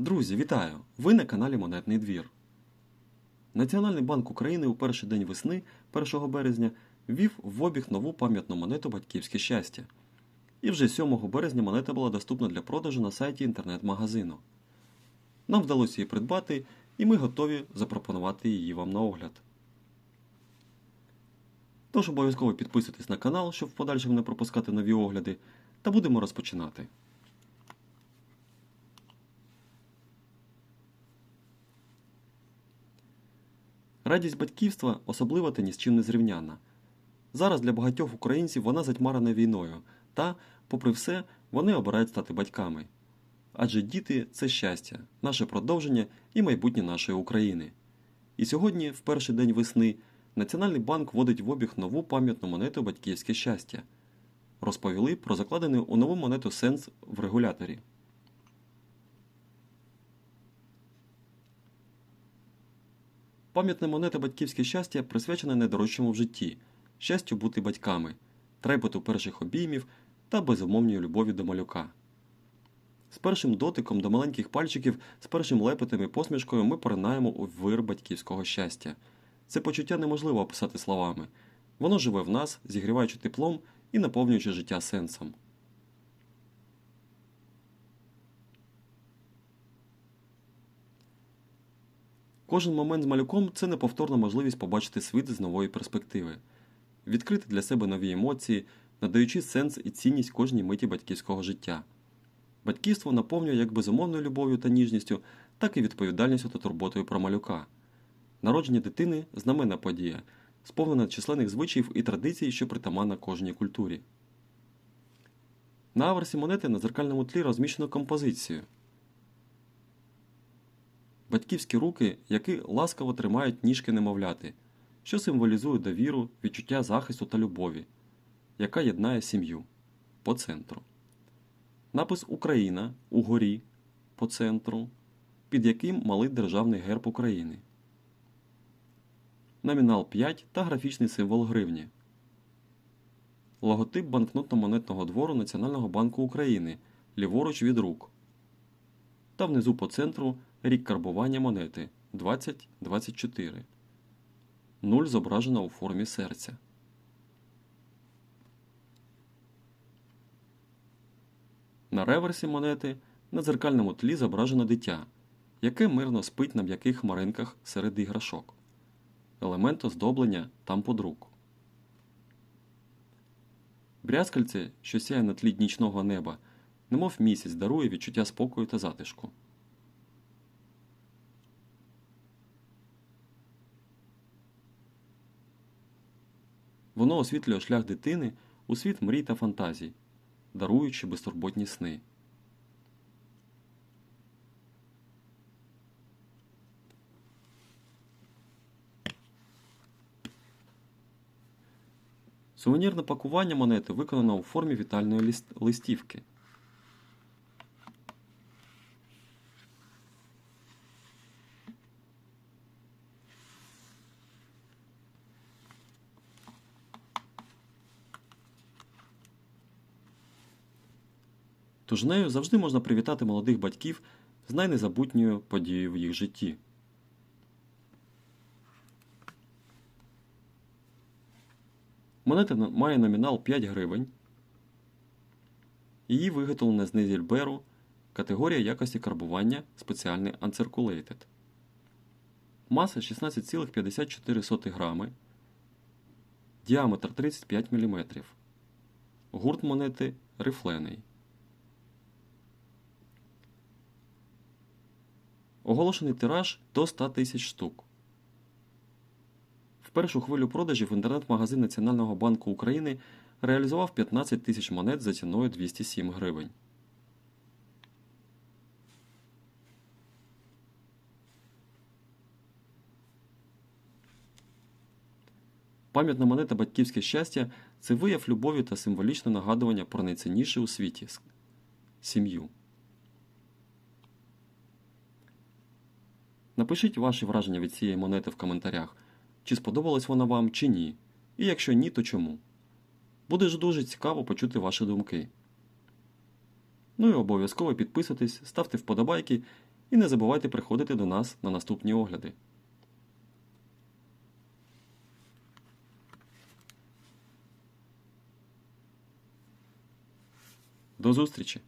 Друзі, вітаю! Ви на каналі Монетний двір. Національний банк України у перший день весни, 1 березня, ввів в обіг нову пам'ятну монету Батьківське щастя. І вже 7 березня монета була доступна для продажу на сайті інтернет-магазину. Нам вдалося її придбати, і ми готові запропонувати її вам на огляд. Тож обов'язково підписуйтесь на канал, щоб в подальшому не пропускати нові огляди, та будемо розпочинати. Радість батьківства особлива та ні з чим не зрівняна. Зараз для багатьох українців вона затьмарена війною, та, попри все, вони обирають стати батьками. Адже діти це щастя, наше продовження і майбутнє нашої України. І сьогодні, в перший день весни, Національний банк вводить в обіг нову пам'ятну монету Батьківське щастя. Розповіли про закладений у нову монету сенс в регуляторі. Пам'ятна монета Батьківське щастя присвячена найдорожчому в житті щастю бути батьками, трепету перших обіймів та безумовній любові до малюка. З першим дотиком до маленьких пальчиків, з першим лепетом і посмішкою ми поринаємо у вир батьківського щастя. Це почуття неможливо описати словами. Воно живе в нас, зігріваючи теплом і наповнюючи життя сенсом. Кожен момент з малюком це неповторна можливість побачити світ з нової перспективи, відкрити для себе нові емоції, надаючи сенс і цінність кожній миті батьківського життя. Батьківство наповнює як безумовною любов'ю та ніжністю, так і відповідальністю та турботою про малюка. Народження дитини знаменна подія, сповнена численних звичаїв і традицій, що притаманна кожній культурі. На аверсі монети на дзеркальному тлі розміщено композицію. Батьківські руки, які ласкаво тримають ніжки немовляти, що символізує довіру, відчуття захисту та любові, яка єднає сім'ю по центру. Напис Україна угорі по центру, під яким малий державний герб України. Номінал 5 та графічний символ гривні. Логотип банкнотно-монетного двору Національного банку України ліворуч від рук. Та внизу по центру рік карбування монети 2024. Нуль зображена у формі серця. На реверсі монети на дзеркальному тлі зображено дитя, яке мирно спить на м'яких хмаринках серед іграшок. Елемент оздоблення там под руку. Брязкальце, що сяє на тлі нічного неба, немов місяць дарує відчуття спокою та затишку. Воно освітлює шлях дитини у світ мрій та фантазій, даруючи безтурботні сни. Сувенірне пакування монети виконано у формі вітальної листівки. Тож нею завжди можна привітати молодих батьків з найнезабутньою подією в їх житті. Монета має номінал 5 гривень. Її виготовлено з Незільберу, категорія якості карбування спеціальний Uncirculated. Маса 16,54 грами, діаметр 35 мм. Гурт монети рифлений. Оголошений тираж до 100 тисяч штук. В першу хвилю продажів інтернет-магазин Національного банку України реалізував 15 тисяч монет за ціною 207 гривень. Пам'ятна монета Батьківське щастя це вияв любові та символічне нагадування про найцінніше у світі сім'ю. Напишіть ваші враження від цієї монети в коментарях, чи сподобалась вона вам, чи ні. І якщо ні, то чому. Буде ж дуже цікаво почути ваші думки. Ну і обов'язково підписуйтесь, ставте вподобайки І не забувайте приходити до нас на наступні огляди. До зустрічі!